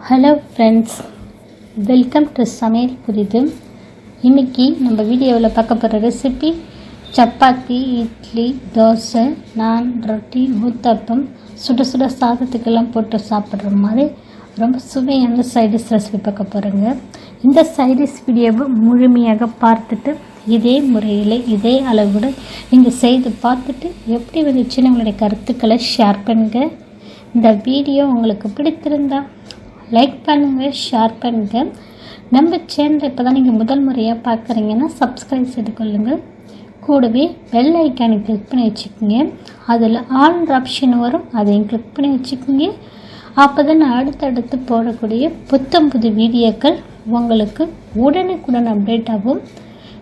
Hello friends welcome to சமையல் புரிது இன்றைக்கி நம்ம வீடியோவில் பார்க்க போகிற ரெசிபி சப்பாத்தி இட்லி தோசை நான் ரொட்டி ஊத்தப்பம் சுட சுட சாதத்துக்கெல்லாம் போட்டு சாப்பிட்ற மாதிரி ரொம்ப சுவையான சைடிஷ் ரெசிபி பார்க்க போகிறேங்க இந்த சைடிஷ் வீடியோவை முழுமையாக பார்த்துட்டு இதே முறையில் இதே அளவுடன் நீங்கள் செய்து பார்த்துட்டு எப்படி வந்துச்சுன்னு உங்களுடைய கருத்துக்களை ஷேர் பண்ணுங்கள் இந்த வீடியோ உங்களுக்கு பிடித்திருந்தா லைக் பண்ணுங்கள் ஷேர் பண்ணுங்கள் நம்ம சேனலை இப்போ தான் நீங்கள் முதல் முறையாக பார்க்குறீங்கன்னா சப்ஸ்கிரைப் செய்து கொள்ளுங்கள் கூடவே பெல் ஐக்கானை கிளிக் பண்ணி வச்சுக்கோங்க. அதில் ஆல் ஆப்ஷன் வரும் அதையும் கிளிக் பண்ணி வச்சுக்கோங்க. அப்போ தான் நான் அடுத்தடுத்து போடக்கூடிய புத்தம் புது வீடியோக்கள் உங்களுக்கு உடனுக்குடன் அப்டேட் ஆகும்.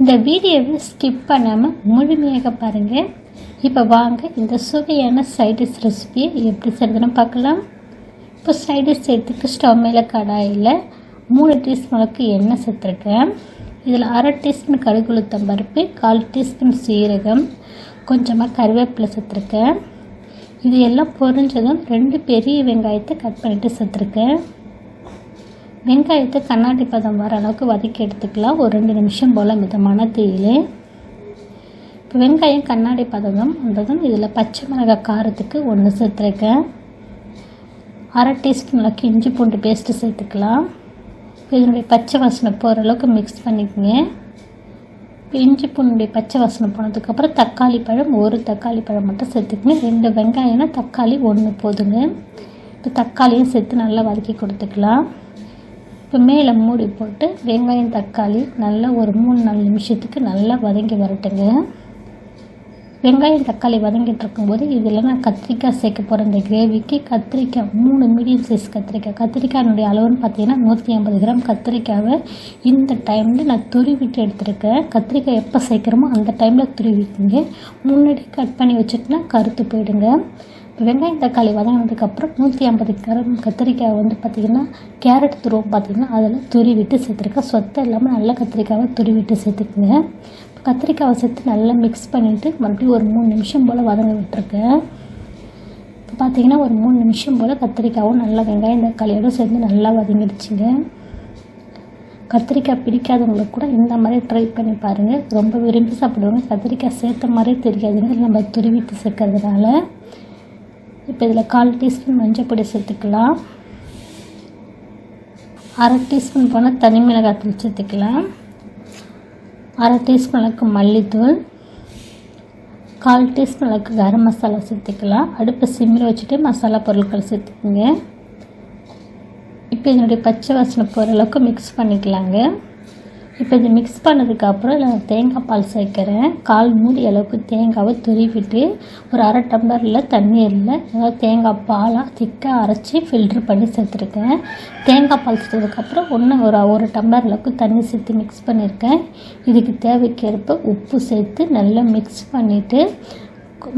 இந்த வீடியோவை ஸ்கிப் பண்ணாமல் முழுமையாக பாருங்கள் இப்போ வாங்க இந்த சுவையான சைடிஷ் ரெசிபியை எப்படி செய்யறதுன்னு பார்க்கலாம். இப்போ சைடு சேர்த்துக்கு ஸ்டவ் மேலே கடாயில் மூணு டீஸ்பூனுக்கு எண்ணெய் சேர்த்துருக்கேன். இதில் அரை டீஸ்பூன் கடுகுளுத்தம் பருப்பு கால் டீஸ்பூன் சீரகம் கொஞ்சமாக கருவேப்பிலை சேர்த்துருக்கேன். இது எல்லாம் பொரிஞ்சதும் ரெண்டு பெரிய வெங்காயத்தை கட் பண்ணிவிட்டு சேர்த்துருக்கேன். வெங்காயத்தை கண்ணாடி பதம் வர அளவுக்கு வதக்கி எடுத்துக்கலாம். ஒரு ரெண்டு நிமிஷம் போல் மிதமான தீயில். இப்போ வெங்காயம் கண்ணாடி பதம் வந்ததும் இதில் பச்சை மிளகாய் காரத்துக்கு ஒன்று சேர்த்துருக்கேன். அரை டீஸ்பூன் அளவுக்கு இஞ்சி பூண்டு பேஸ்ட்டு சேர்த்துக்கலாம். இதனுடைய பச்சை வாசனை போகிற அளவுக்கு மிக்ஸ் பண்ணிக்கோங்க. இஞ்சி பூண்டுடைய பச்சை வாசனை போனதுக்கப்புறம் தக்காளி பழம் ஒரு தக்காளி பழம் மட்டும் சேர்த்துக்கங்க. ரெண்டு வெங்காயம்னா தக்காளி ஒன்று போதுங்க. இப்போ தக்காளியும் சேர்த்து நல்லா வதக்கி கொடுத்துக்கலாம். இப்போ மேலே மூடி போட்டு வெங்காயம் தக்காளி நல்லா ஒரு மூணு நாலு நிமிஷத்துக்கு நல்லா வதங்கி வரட்டுங்க. வெங்காயம் தக்காளி வதங்கிட்டு இருக்கும்போது இதில் நான் கத்திரிக்காய் சேர்க்க போகிற இந்த கிரேவிக்கு கத்திரிக்காய் மூணு மீடியம் சைஸ் கத்திரிக்காய். கத்திரிக்காயினுடைய அளவுன்னு பார்த்தீங்கன்னா நூற்றி ஐம்பது கிராம் கத்திரிக்காவை இந்த டைமில் நான் துருவிட்டு எடுத்துருக்கேன். கத்திரிக்காய் எப்போ சேர்க்குறோமோ அந்த டைமில் துருவிக்குங்க. முன்னாடி கட் பண்ணி வச்சுட்டுனா கருத்து போயிடுங்க. வெங்காயம் தக்காளி வதங்கினதுக்கப்புறம் நூற்றி ஐம்பது கிராம் கத்திரிக்காய் வந்து பார்த்திங்கன்னா கேரட் துருவம் பார்த்திங்கன்னா அதில் துருவிட்டு சேர்த்துருக்கேன். சொத்தை இல்லாமல் நல்லா கத்திரிக்காவை துருவிட்டு சேர்த்துக்குங்க. கத்திரிக்காவை சேர்த்து நல்லா மிக்ஸ் பண்ணிவிட்டு மறுபடியும் ஒரு மூணு நிமிஷம் போல் வதங்க விட்டுருக்கேன் இப்போ பார்த்தீங்கன்னா ஒரு மூணு நிமிஷம் போல் கத்திரிக்காவும் நல்லா வெங்காயம் தக்காளியோடு சேர்ந்து நல்லா வதங்கிடுச்சிங்க. கத்திரிக்காய் பிடிக்காதவங்களுக்கு கூட இந்த மாதிரி ட்ரை பண்ணி பாருங்கள் ரொம்ப விரும்பி சாப்பிடுவாங்க. கத்திரிக்காய் சேர்த்த மாதிரியே தெரியாதுங்க. நம்ம துருவிட்டு சேர்க்கறதுனால இப்போ இதில் கால் டீஸ்பூன் மஞ்சள் பொடி சேர்த்துக்கலாம். அரை டீஸ்பூன் போனால் தனி மிளகாய் தூள் சேர்த்துக்கலாம். அரை டீஸ்பூன் அளவுக்கு மல்லித்தூள் கால் டீஸ்பூன் அளவுக்கு கரம் மசாலா சேர்த்துக்கலாம். அடுப்பை சிம்மில் வச்சுட்டு மசாலா பொருட்கள் சேர்த்துக்குங்க. இப்போ இதனுடைய பச்சை வாசனை போகிற அளவுக்கு மிக்ஸ் பண்ணிக்கலாங்க. இப்போ இது மிக்ஸ் பண்ணதுக்கப்புறம் நான் தேங்காய் பால் சேர்க்குறேன். கால் மூடி அளவுக்கு தேங்காவை துருவிட்டு ஒரு அரை டம்ளரில் தண்ணீரில் அதாவது தேங்காய் பாலாக திக்காக அரைச்சி ஃபில்ட்ரு பண்ணி சேர்த்துருக்கேன். தேங்காய் பால் சேர்த்ததுக்கப்புறம் ஒன்று ஒரு ஒரு டம்ளர் அளவுக்கு தண்ணி சேர்த்து மிக்ஸ் பண்ணியிருக்கேன் இதுக்கு தேவைக்கேற்ப உப்பு சேர்த்து நல்லா மிக்ஸ் பண்ணிவிட்டு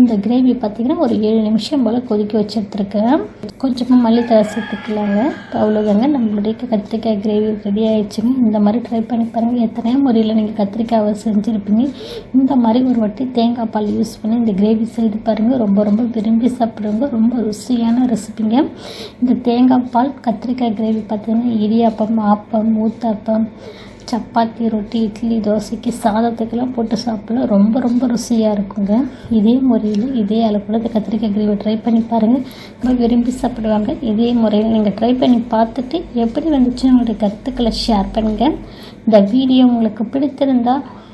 இந்த கிரேவி பார்த்திங்கன்னா ஒரு ஏழு நிமிஷம் போல் கொதிக்க வச்சு எடுத்துருக்கேன் கொஞ்சமாக மல்லித்தலை சேர்த்துக்கலாங்க. இப்போ அவ்வளோதாங்க நம்மளுடைய கத்திரிக்காய் கிரேவி ரெடி ஆகிடுச்சுங்க இந்த மாதிரி ட்ரை பண்ணி பாருங்கள் எத்தனையோ முறையில் நீங்கள் கத்திரிக்காவை செஞ்சுருப்பீங்க. இந்த மாதிரி ஒரு வாட்டி தேங்காய் பால் யூஸ் பண்ணி இந்த கிரேவி செய்து பாருங்கள் ரொம்ப ரொம்ப விரும்பி சாப்பிடுங்க. ரொம்ப ருசியான ரெசிபிங்க இந்த தேங்காய் பால் கத்திரிக்காய் கிரேவி பார்த்திங்கன்னா இடியாப்பம் ஆப்பம் ஊத்தாப்பம் சப்பாத்தி ரொட்டி இட்லி தோசைக்கு சாதத்துக்கெல்லாம் போட்டு சாப்பிடலாம். ரொம்ப ரொம்ப ருசியாக இருக்குங்க. இதே முறையில் இதே அளவுக்குள்ள இந்த கத்திரிக்காய் கிரேவி ட்ரை பண்ணி பாருங்கள் ரொம்ப விரும்பி சாப்பிடுவாங்க. இதே முறையில் நீங்கள் ட்ரை பண்ணி பார்த்துட்டு எப்படி வந்துச்சுன்னு உங்களுடைய கருத்துக்களை ஷேர் பண்ணுங்கள் இந்த வீடியோ உங்களுக்கு பிடித்திருந்தால்